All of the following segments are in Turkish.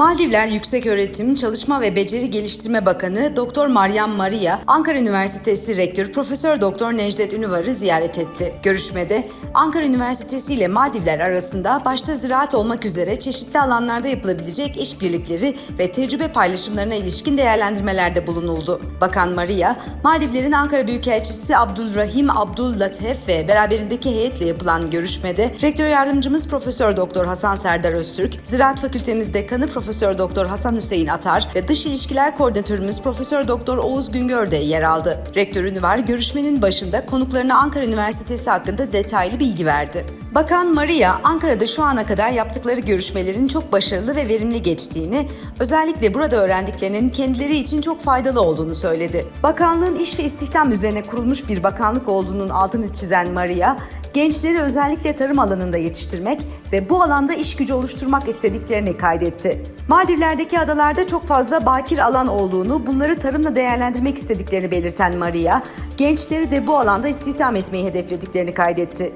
Maldivler Yükseköğretim, Çalışma ve Beceri Geliştirme Bakanı Doktor Maryam Maria, Ankara Üniversitesi Rektör Profesör Doktor Necdet Ünüvar'ı ziyaret etti. Görüşmede Ankara Üniversitesi ile Maldivler arasında başta ziraat olmak üzere çeşitli alanlarda yapılabilecek işbirlikleri ve tecrübe paylaşımlarına ilişkin değerlendirmelerde bulunuldu. Bakan Maria, Maldivlerin Ankara Büyükelçisi Abdülrahim Abdüllatef ve beraberindeki heyetle yapılan görüşmede Rektör Yardımcımız Profesör Doktor Hasan Serdar Öztürk, Ziraat Fakültemiz Dekanı Profesör Doktor Hasan Hüseyin Atar ve Dış İlişkiler Koordinatörümüz Profesör Doktor Oğuz Güngör de yer aldı. Rektör Ünüvar görüşmenin başında konuklarına Ankara Üniversitesi hakkında detaylı bilgi verdi. Bakan Maria, Ankara'da şu ana kadar yaptıkları görüşmelerin çok başarılı ve verimli geçtiğini, özellikle burada öğrendiklerinin kendileri için çok faydalı olduğunu söyledi. Bakanlığın iş ve istihdam üzerine kurulmuş bir bakanlık olduğunun altını çizen Maria, gençleri özellikle tarım alanında yetiştirmek ve bu alanda iş gücü oluşturmak istediklerini kaydetti. Maldivler'deki adalarda çok fazla bakir alan olduğunu, bunları tarımla değerlendirmek istediklerini belirten Maria, gençleri de bu alanda istihdam etmeyi hedeflediklerini kaydetti.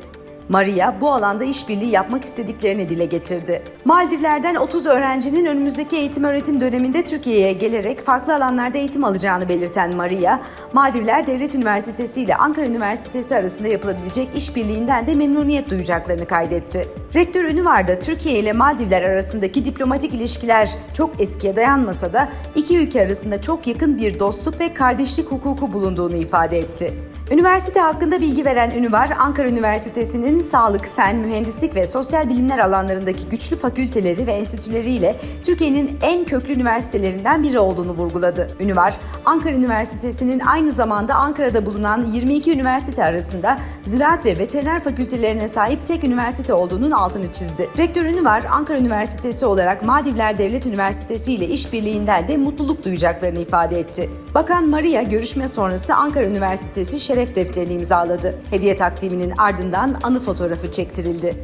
Maria bu alanda işbirliği yapmak istediklerini dile getirdi. Maldivler'den 30 öğrencinin önümüzdeki eğitim öğretim döneminde Türkiye'ye gelerek farklı alanlarda eğitim alacağını belirten Maria, Maldivler Devlet Üniversitesi ile Ankara Üniversitesi arasında yapılabilecek işbirliğinden de memnuniyet duyacaklarını kaydetti. Rektör Ünüvar da Türkiye ile Maldivler arasındaki diplomatik ilişkiler çok eskiye dayanmasa da iki ülke arasında çok yakın bir dostluk ve kardeşlik hukuku bulunduğunu ifade etti. Üniversite hakkında bilgi veren Ünüvar, Ankara Üniversitesi'nin sağlık, fen, mühendislik ve sosyal bilimler alanlarındaki güçlü fakülteleri ve enstitüleriyle Türkiye'nin en köklü üniversitelerinden biri olduğunu vurguladı. Ünüvar, Ankara Üniversitesi'nin aynı zamanda Ankara'da bulunan 22 üniversite arasında ziraat ve veteriner fakültelerine sahip tek üniversite olduğunun altını çizdi. Rektör Ünüvar, Ankara Üniversitesi olarak Maldivler Devlet Üniversitesi ile işbirliğinden de mutluluk duyacaklarını ifade etti. Bakan Maria görüşme sonrası Ankara Üniversitesi şeref defterini imzaladı. Hediye takdiminin ardından anı fotoğrafı çektirildi.